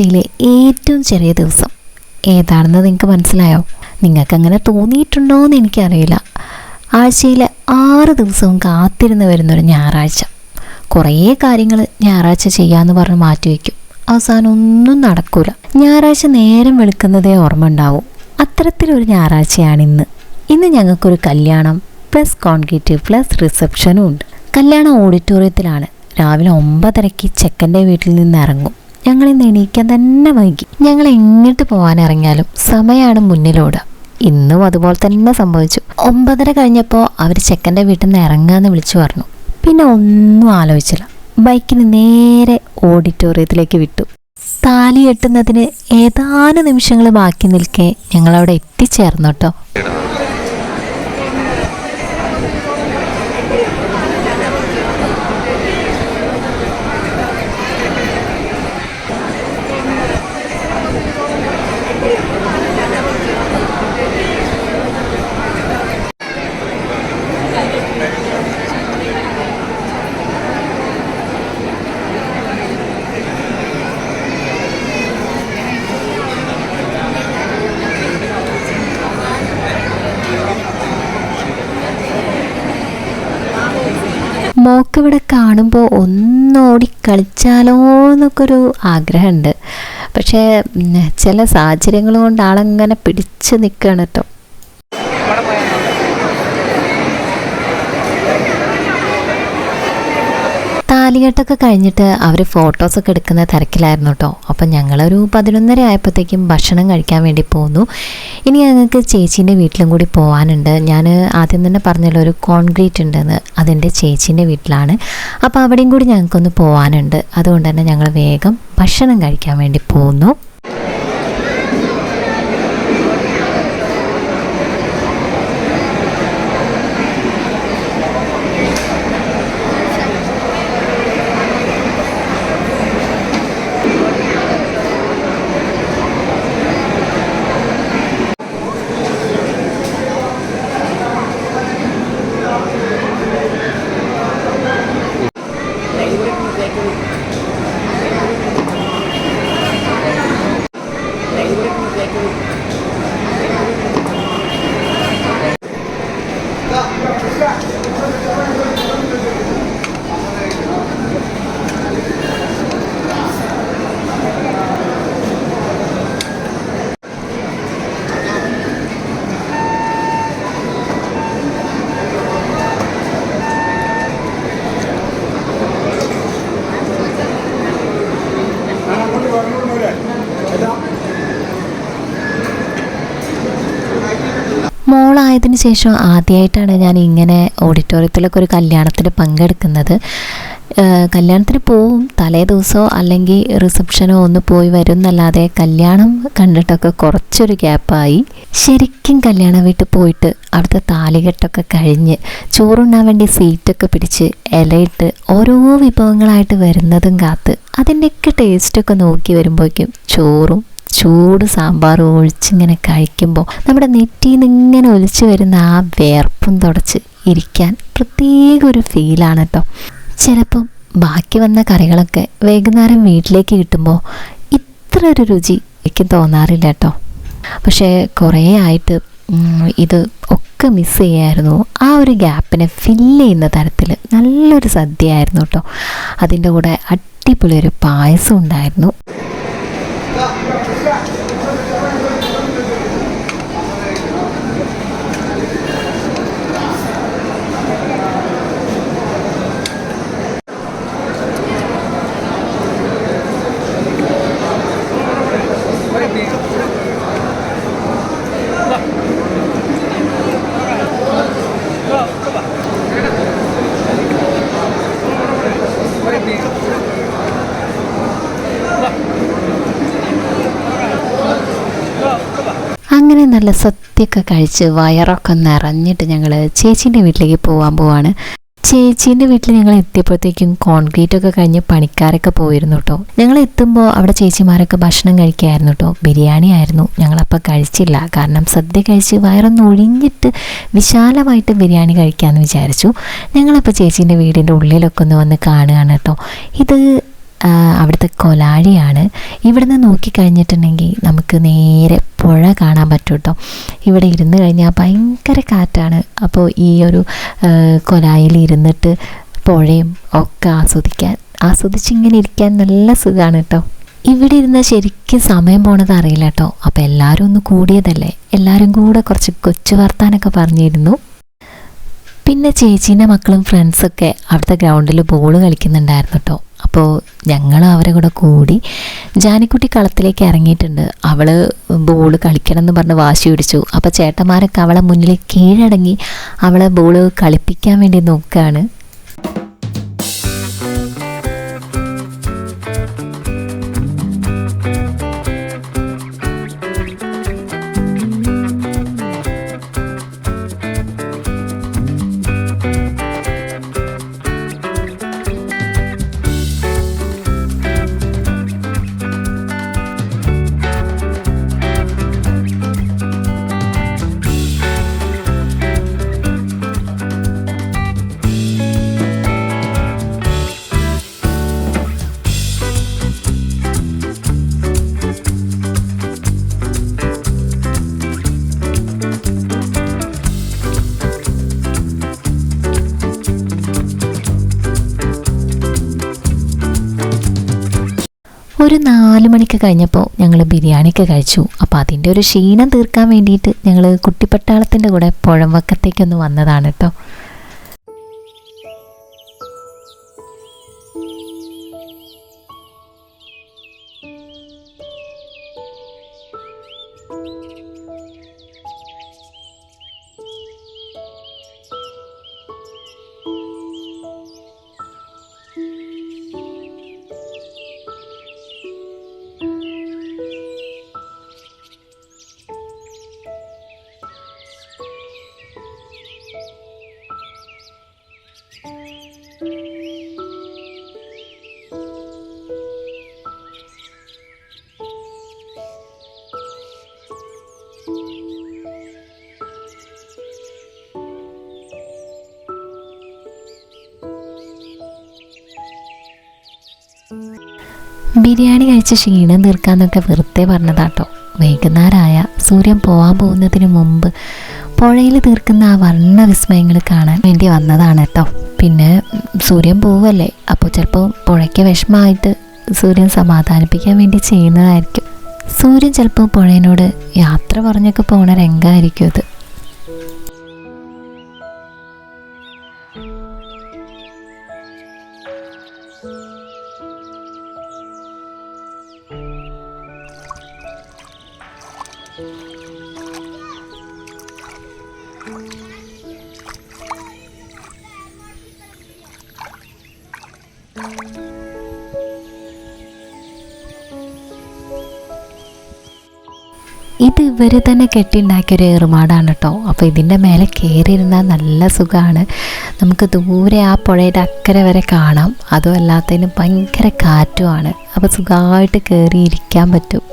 ആഴ്ചയിലെ ഏറ്റവും ചെറിയ ദിവസം. ഏതാണെന്ന് നിങ്ങൾക്ക് മനസ്സിലായോ? നിങ്ങൾക്കങ്ങനെ തോന്നിയിട്ടുണ്ടോ എന്ന് എനിക്കറിയില്ല. ആഴ്ചയിലെ ആറ് ദിവസവും കാത്തിരുന്ന് വരുന്നൊരു ഞായറാഴ്ച. കുറേ കാര്യങ്ങൾ ഞായറാഴ്ച ചെയ്യാമെന്ന് പറഞ്ഞ് മാറ്റിവെക്കും അവസാനം ഒന്നും നടക്കൂല. ഞായറാഴ്ച നേരം വെളുക്കുന്നതേ ഓർമ്മ ഉണ്ടാവും അത്തരത്തിലൊരു ഞായറാഴ്ചയാണ് ഇന്ന്. ഇന്ന് ഞങ്ങൾക്കൊരു കല്യാണം പ്ലസ് കോൺക്രീറ്റ് പ്ലസ് റിസപ്ഷനും ഉണ്ട്. കല്യാണം ഓഡിറ്റോറിയത്തിലാണ്. രാവിലെ ഒമ്പതരയ്ക്ക് ചെക്കന്റെ വീട്ടിൽ നിന്ന് ഇറങ്ങും. ഞങ്ങൾ ഇന്ന് എണീക്കാൻ തന്നെ വൈകി. ഞങ്ങൾ എങ്ങോട്ട് പോകാനിറങ്ങിയാലും സമയമാണ് മുന്നിലോടുക ഇന്നും അതുപോലെ തന്നെ സംഭവിച്ചു. ഒമ്പതര കഴിഞ്ഞപ്പോൾ അവർ ചെക്കന്റെ വീട്ടിൽ നിന്ന് ഇറങ്ങാന്ന് വിളിച്ചു പറഞ്ഞു. പിന്നെ ഒന്നും ആലോചിച്ചില്ല. ബൈക്കിന് നേരെ ഓഡിറ്റോറിയത്തിലേക്ക് വിട്ടു. താലി എട്ടുന്നതിന് ഏതാനും നിമിഷങ്ങൾ ബാക്കി നിൽക്കെ ഞങ്ങളവിടെ എത്തിച്ചേർന്നു കേട്ടോ. മോക്ക് ഇവിടെ കാണുമ്പോൾ ഒന്നോടി കളിച്ചാലോ എന്നൊക്കെ ഒരു ആഗ്രഹമുണ്ട് പക്ഷേ ചില സാഹചര്യങ്ങൾ കൊണ്ട് ആളങ്ങനെ പിടിച്ച് നിൽക്കുകയാണ് കേട്ടോ താലികെട്ടൊക്കെ കഴിഞ്ഞിട്ട് അവർ ഫോട്ടോസൊക്കെ എടുക്കുന്ന തിരക്കിലായിരുന്നു കേട്ടോ അപ്പം ഞങ്ങളൊരു പതിനൊന്നര ആയപ്പോഴത്തേക്കും ഭക്ഷണം കഴിക്കാൻ വേണ്ടി പോന്നു. ഇനി ഞങ്ങൾക്ക് ചേച്ചീന്റെ വീട്ടിലും കൂടി പോകാനുണ്ട് ഞാൻ ആദ്യം തന്നെ പറഞ്ഞല്ലോ ഒരു കോൺക്രീറ്റ് ഉണ്ടെന്ന്. അതെന്റെ ചേച്ചീന്റെ വീട്ടിലാണ്. അപ്പോൾ അവിടെയും കൂടി ഞങ്ങൾക്കൊന്ന് പോകാനുണ്ട് അതുകൊണ്ട് തന്നെ ഞങ്ങൾ വേഗം ഭക്ഷണം കഴിക്കാൻ വേണ്ടി പോന്നു. മോളായതിനു ശേഷം ആദ്യമായിട്ടാണ് ഞാൻ ഇങ്ങനെ ഓഡിറ്റോറിയത്തിലൊക്കെ ഒരു കല്യാണത്തിൽ പങ്കെടുക്കുന്നത്. കല്യാണത്തിന് പോവും തലേ ദിവസമോ അല്ലെങ്കിൽ റിസപ്ഷനോ ഒന്ന് പോയി വരും എന്നല്ലാതെ കല്യാണം കണ്ടിട്ടൊക്കെ കുറച്ചൊരു ഗ്യാപ്പായി. ശരിക്കും കല്യാണ വീട്ടിൽ പോയിട്ട് അവിടുത്തെ താലികെട്ടൊക്കെ കഴിഞ്ഞ് ചോറുണ്ണാൻ വേണ്ടി സീറ്റൊക്കെ പിടിച്ച് ഇലയിട്ട് ഓരോ വിഭവങ്ങളായിട്ട് വരുന്നതും കാത്ത് അതിന്റെയൊക്കെ ടേസ്റ്റൊക്കെ നോക്കി വരുമ്പോഴേക്കും ചോറും ചൂട് സാമ്പാർ ഒഴിച്ചിങ്ങനെ കഴിക്കുമ്പോൾ നമ്മുടെ നെറ്റിയിൽ നിന്ന് ഇങ്ങനെ ഒലിച്ചു വരുന്ന ആ വേർപ്പും തുടച്ച് ഇരിക്കാൻ പ്രത്യേക ഒരു ഫീലാണ് കേട്ടോ. ചിലപ്പം ബാക്കി വന്ന കറികളൊക്കെ വൈകുന്നേരം വീട്ടിലേക്ക് കിട്ടുമ്പോൾ ഇത്ര ഒരു രുചി എനിക്ക് തോന്നാറില്ല കേട്ടോ. പക്ഷേ കുറേ ആയിട്ട് ഇത് ഒക്കെ മിസ് ചെയ്യായിരുന്നു. ആ ഒരു ഗ്യാപ്പിനെ ഫില്ല് ചെയ്യുന്ന തരത്തിൽ നല്ലൊരു സദ്യയായിരുന്നു കേട്ടോ. അതിന്റെ കൂടെ അടിപൊളി ഒരു പായസം ഉണ്ടായിരുന്നു അങ്ങനെ നല്ല സദ്യയൊക്കെ കഴിച്ച് വയറൊക്കെ നിറഞ്ഞിട്ട് ഞങ്ങൾ ചേച്ചീന്റെ വീട്ടിലേക്ക് പോകാൻ പോവാണ്. ചേച്ചീന്റെ വീട്ടിൽ ഞങ്ങൾ എത്തിയപ്പോഴത്തേക്കും കോൺക്രീറ്റ് ഒക്കെ കഴിഞ്ഞ് പണിക്കാരൊക്കെ പോയിരുന്നു കേട്ടോ ഞങ്ങൾ എത്തുമ്പോൾ അവിടെ ചേച്ചിമാരൊക്കെ ഭക്ഷണം കഴിക്കായിരുന്നു കേട്ടോ ബിരിയാണി ആയിരുന്നു. ഞങ്ങളപ്പോൾ കഴിച്ചില്ല. കാരണം സദ്യ കഴിച്ച് വയറൊന്ന് ഒഴിഞ്ഞിട്ട് വിശാലമായിട്ട് ബിരിയാണി കഴിക്കാമെന്ന് വിചാരിച്ചു. ഞങ്ങളപ്പോൾ ചേച്ചീന്റെ വീടിന്റെ ഉള്ളിലൊക്കെ ഒന്ന് വന്ന് കാണുകയാണ് കേട്ടോ ഇത് അവിടുത്തെ കൊലാഴിയാണ്. ഇവിടുന്ന് നോക്കിക്കഴിഞ്ഞിട്ടുണ്ടെങ്കിൽ നമുക്ക് നേരെ പുഴ കാണാൻ പറ്റും കേട്ടോ ഇവിടെ ഇരുന്ന് കഴിഞ്ഞാൽ ഭയങ്കര കാറ്റാണ്. അപ്പോൾ ഈ ഒരു കൊലായിൽ ഇരുന്നിട്ട് പുഴയും ഒക്കെ ആസ്വദിക്കാൻ ആസ്വദിച്ചിങ്ങനെ ഇരിക്കാൻ നല്ല സുഖമാണ് കേട്ടോ ഇവിടെ ഇരുന്ന് ശരിക്കും സമയം പോണത് അറിയില്ല കേട്ടോ അപ്പോൾ എല്ലാവരും ഒന്ന് കൂടിയതല്ലേ? എല്ലാവരും കൂടെ കുറച്ച് കൊച്ചു വർത്താനൊക്കെ പറഞ്ഞിരുന്നു. പിന്നെ ചേച്ചീന്റെ മക്കളും ഫ്രണ്ട്സൊക്കെ അവിടുത്തെ ഗ്രൗണ്ടിൽ ബോൾ കളിക്കുന്നുണ്ടായിരുന്നു കേട്ടോ അപ്പോൾ ഞങ്ങൾ അവരെ കൂടെ കൂടി ജാനിക്കുട്ടി കളത്തിലേക്ക് ഇറങ്ങിയിട്ടുണ്ട്. അവൾ ബോൾ കളിക്കണം എന്ന് പറഞ്ഞ് വാശി പിടിച്ചു. അപ്പോൾ ചേട്ടന്മാരൊക്കെ അവളെ മുന്നിൽ കീഴടങ്ങി അവളെ ബോൾ കളിപ്പിക്കാൻ വേണ്ടി നോക്കുകയാണ് ഒരു നാല് മണിക്ക് കഴിഞ്ഞപ്പോൾ ഞങ്ങൾ ബിരിയാണിയൊക്കെ കഴിച്ചു. അപ്പോൾ അതിന്റെ ഒരു ക്ഷീണം തീർക്കാൻ വേണ്ടിയിട്ട് ഞങ്ങൾ കുട്ടിപ്പട്ടാളത്തിന്റെ കൂടെ പുഴവക്കത്തേക്കൊന്ന് വന്നതാണ് കേട്ടോ ബിരിയാണി കഴിച്ച ക്ഷീണം തീർക്കാന്നൊക്കെ വെറുതെ പറഞ്ഞതാട്ടോ. വൈകുന്നേരമായ സൂര്യൻ പോകാൻ പോകുന്നതിന് മുമ്പ് പുഴയിൽ തീർക്കുന്ന ആ വർണ വിസ്മയങ്ങൾ കാണാൻ വേണ്ടി വന്നതാണ് കേട്ടോ. പിന്നെ സൂര്യൻ പോവല്ലേ അപ്പോൾ ചിലപ്പോൾ പുഴയ്ക്ക് വിഷമമായിട്ട് സൂര്യൻ സമാധാനിപ്പിക്കാൻ വേണ്ടി ചെയ്യുന്നതായിരിക്കും. സൂര്യൻ ചിലപ്പോൾ പുഴയിനോട് യാത്ര പറഞ്ഞൊക്കെ പോണ രംഗമായിരിക്കും ഇത് ഇത് ഇവർ തന്നെ കെട്ടിണ്ടാക്കിയ ഒരു ഏറുമാടാണ് കേട്ടോ അപ്പോൾ ഇതിന്റെ മേലെ കയറിയിരുന്നാൽ നല്ല സുഖമാണ് നമുക്ക് ദൂരെ ആ പുഴയുടെ അക്കരെ വരെ കാണാം. അതും അല്ലാത്തതിന് ഭയങ്കര കാറ്റുമാണ് അപ്പോൾ സുഖമായിട്ട് കയറി ഇരിക്കാൻ പറ്റും.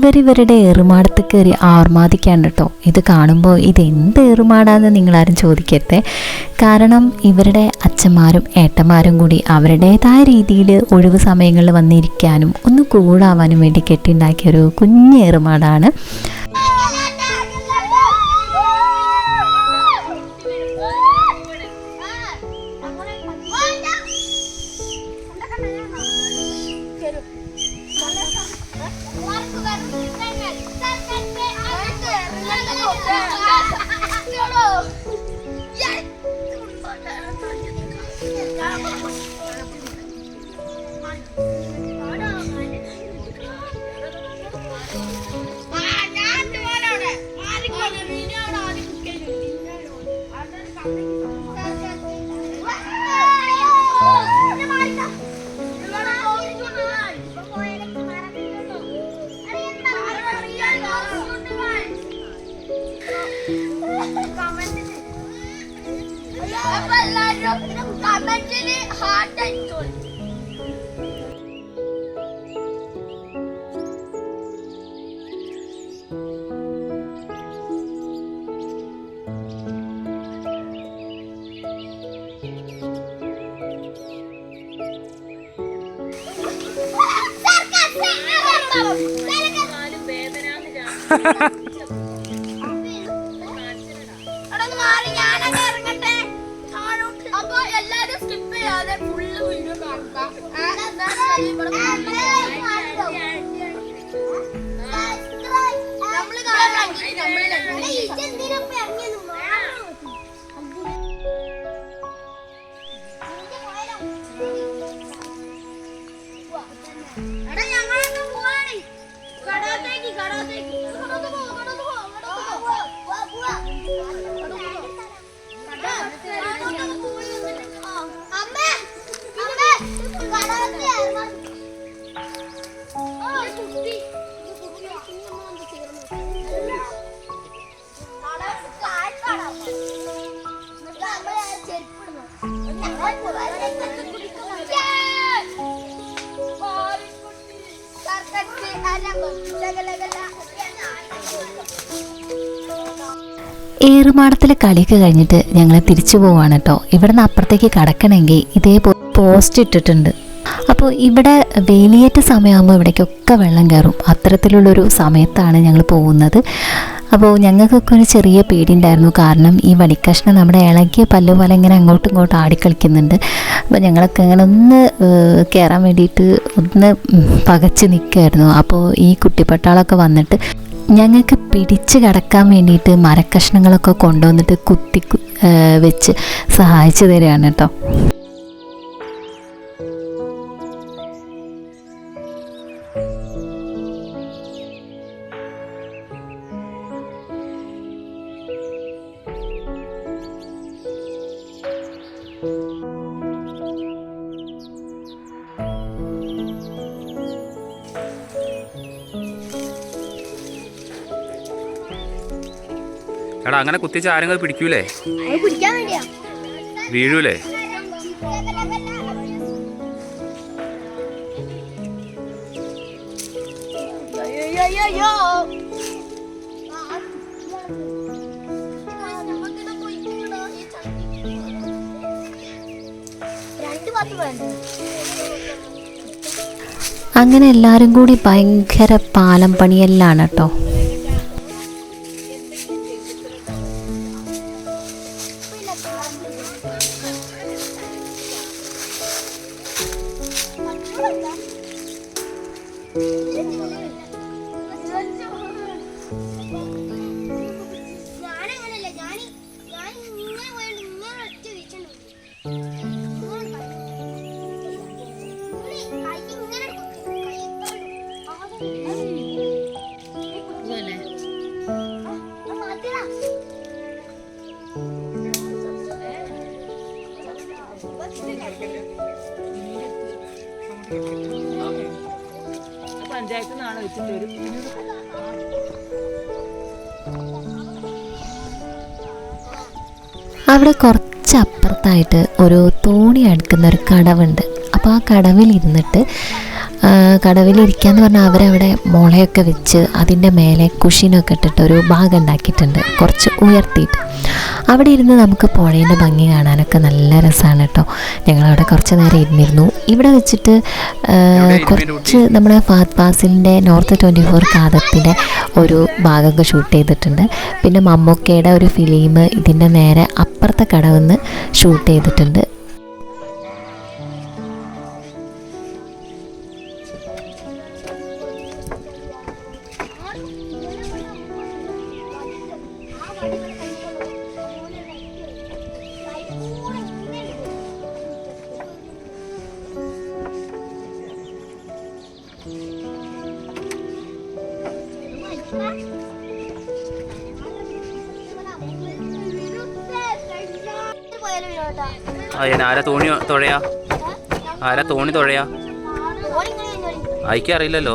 ഇവരിവരുടെ ഏറുമാടത്ത് കയറി ആർമാദിക്കാണ്ട് കേട്ടോ. ഇത് കാണുമ്പോൾ ഇത് എന്ത് ഏറുമാടാന്ന് നിങ്ങളാരും ചോദിക്കരുത്. കാരണം ഇവരുടെ അച്ഛന്മാരും ഏട്ടന്മാരും കൂടി അവരുടേതായ രീതിയിൽ ഒഴിവ് സമയങ്ങളിൽ വന്നിരിക്കാനും ഒന്ന് കൂടാവാനും വേണ്ടി കെട്ടിണ്ടാക്കിയ ഒരു കുഞ്ഞ് എല്ലാരും സ്കിപ്പ് ചെയ്യാതെ ഫുള്ള് വീഡിയോ കാണുക. ഏറുമാടത്തിലെ കളിയൊക്കെ കഴിഞ്ഞിട്ട് ഞങ്ങൾ തിരിച്ചു പോവാണ് കേട്ടോ ഇവിടെ നിന്ന് അപ്പുറത്തേക്ക് കടക്കണമെങ്കിൽ ഇതേ പോസ്റ്റ് ഇട്ടിട്ടുണ്ട്. അപ്പോൾ ഇവിടെ വേലിയേറ്റ സമയമാകുമ്പോൾ ഇവിടേക്കൊക്കെ വെള്ളം കയറും അത്തരത്തിലുള്ളൊരു സമയത്താണ് ഞങ്ങൾ പോകുന്നത്. അപ്പോൾ ഞങ്ങൾക്കൊക്കെ ഒരു ചെറിയ പേടിയുണ്ടായിരുന്നു. കാരണം ഈ വടിക്കഷ്ണം നമ്മുടെ ഇളകിയ പല്ല് പോലെ ഇങ്ങനെ അങ്ങോട്ടും ഇങ്ങോട്ടും ആടിക്കളിക്കുന്നുണ്ട് അപ്പോൾ ഞങ്ങളൊക്കെ ഇങ്ങനെ ഒന്ന് കയറാൻ വേണ്ടിയിട്ട് ഒന്ന് പകച്ച് നിൽക്കുമായിരുന്നു അപ്പോൾ ഈ കുട്ടിപ്പട്ടാളൊക്കെ വന്നിട്ട് ഞങ്ങൾക്ക് പിടിച്ച് കിടക്കാൻ വേണ്ടിയിട്ട് മരക്കഷ്ണങ്ങളൊക്കെ കൊണ്ടുവന്നിട്ട് കുത്തി വെച്ച് സഹായിച്ചു തരികയാണ് കേട്ടോ. എടാ അങ്ങനെ കുത്തിച്ച് ആരെങ്കിലും അത് പിടിക്കൂലേ? അത് പിടിക്കാൻ വേണ്ടിയാ. വീഴൂലേ? അയ്യോ രണ്ട് പത്ത് വേണ്ട? അങ്ങനെ എല്ലാവരും കൂടി ഭയങ്കര പാലം പണിയെല്ലാണ് കേട്ടോ വെച്ചിട്ട് അവിടെ കുറച്ചപ്പുറത്തായിട്ട് ഒരു തോണി അടുക്കുന്ന ഒരു കടവുണ്ട്. അപ്പോൾ ആ കടവിലിരുന്നിട്ട് കടവിലിരിക്കാന്ന് പറഞ്ഞാൽ അവരവിടെ മുളയൊക്കെ വെച്ച് അതിന്റെ മേലെ കുഷിനൊക്കെ ഇട്ടിട്ട് ഒരു ഭാഗം ഉണ്ടാക്കിയിട്ടുണ്ട്. കുറച്ച് ഉയർത്തിയിട്ട്. അവിടെ ഇരുന്ന് നമുക്ക് പുഴേന്റെ ഭംഗി കാണാനൊക്കെ നല്ല രസമാണ് കേട്ടോ. ഞങ്ങളവിടെ കുറച്ച് നേരം ഇരുന്നിരുന്നു. ഇവിടെ വെച്ചിട്ട് കുറച്ച് നമ്മുടെ ഫാത് ഫാസിലിന്റെ നോർത്ത് ട്വന്റി ഫോർ കാതത്തിന്റെ ഒരു ഭാഗമൊക്കെ ഷൂട്ട് ചെയ്തിട്ടുണ്ട്. പിന്നെ മമ്മൂക്കയുടെ ഒരു ഫിലിം ഇതിന്റെ നേരെ അപ്പുറത്തെ കടവെന്ന് ഷൂട്ട് ചെയ്തിട്ടുണ്ട്. ആരാ തോണി തുഴയാ? ആരാ തോണി തുഴയാ? അയക്കറിയില്ലല്ലോ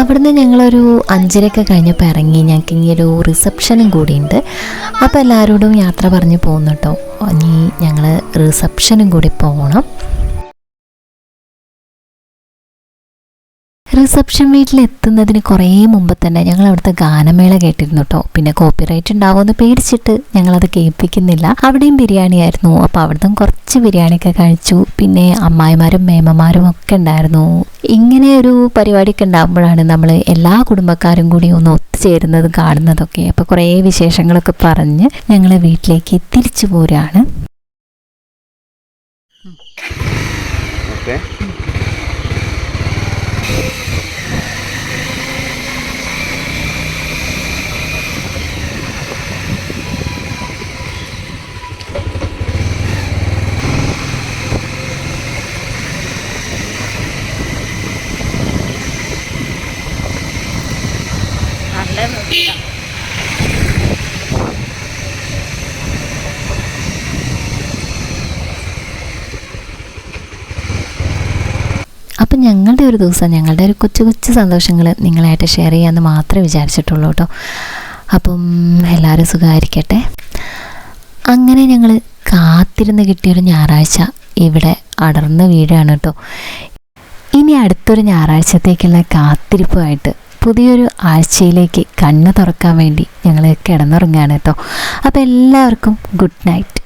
അവിടുന്ന് ഞങ്ങളൊരു അഞ്ചരയൊക്കെ കഴിഞ്ഞപ്പോൾ ഇറങ്ങി. ഞങ്ങൾക്ക് ഇങ്ങനൊരു റിസപ്ഷനും കൂടിയുണ്ട്. അപ്പോൾ എല്ലാവരോടും യാത്ര പറഞ്ഞ് പോകുന്നു കേട്ടോ ഇനി ഞങ്ങൾ റിസപ്ഷനും കൂടി പോകണം റിസപ്ഷൻ വീട്ടിൽ എത്തുന്നതിന് കുറേ മുമ്പ് തന്നെ ഞങ്ങൾ അവിടുത്തെ ഗാനമേള കേട്ടിരുന്നു കേട്ടോ പിന്നെ കോപ്പിറൈറ്റ് ഉണ്ടാവുമെന്ന് പേടിച്ചിട്ട് ഞങ്ങളത് കേൾപ്പിക്കുന്നില്ല. അവിടെയും ബിരിയാണി ആയിരുന്നു. അപ്പോൾ അവിടുന്ന് കുറച്ച് ബിരിയാണിയൊക്കെ കഴിച്ചു. പിന്നെ അമ്മായിമാരും മേമമാരും ഒക്കെ ഉണ്ടായിരുന്നു. ഇങ്ങനെ ഒരു പരിപാടിയൊക്കെ ഉണ്ടാകുമ്പോഴാണ് നമ്മൾ എല്ലാ കുടുംബക്കാരും കൂടി ഒന്ന് ഒത്തുചേരുന്നതും കാണുന്നതൊക്കെ. അപ്പോൾ കുറേ വിശേഷങ്ങളൊക്കെ പറഞ്ഞ് ഞങ്ങൾ വീട്ടിലേക്ക് തിരിച്ചു പോരാണ് ഓക്കെ. ഞങ്ങളുടെ ഒരു ദിവസം ഞങ്ങളുടെ ഒരു കൊച്ചു കൊച്ചു സന്തോഷങ്ങൾ നിങ്ങളായിട്ട് ഷെയർ ചെയ്യാമെന്ന് മാത്രമേ വിചാരിച്ചിട്ടുള്ളൂ കേട്ടോ അപ്പം എല്ലാവരും സുഖമായിരിക്കട്ടെ. അങ്ങനെ ഞങ്ങൾ കാത്തിരുന്ന് കിട്ടിയൊരു ഞായറാഴ്ച ഇവിടെ അടർന്ന് വീഴാണ് കേട്ടോ ഇനി അടുത്തൊരു ഞായറാഴ്ചത്തേക്കുള്ള കാത്തിരിപ്പുമായിട്ട് പുതിയൊരു ആഴ്ചയിലേക്ക് കണ്ണ് തുറക്കാൻ വേണ്ടി ഞങ്ങൾ കിടന്നുറങ്ങുകയാണ് കേട്ടോ അപ്പോൾ എല്ലാവർക്കും ഗുഡ് നൈറ്റ്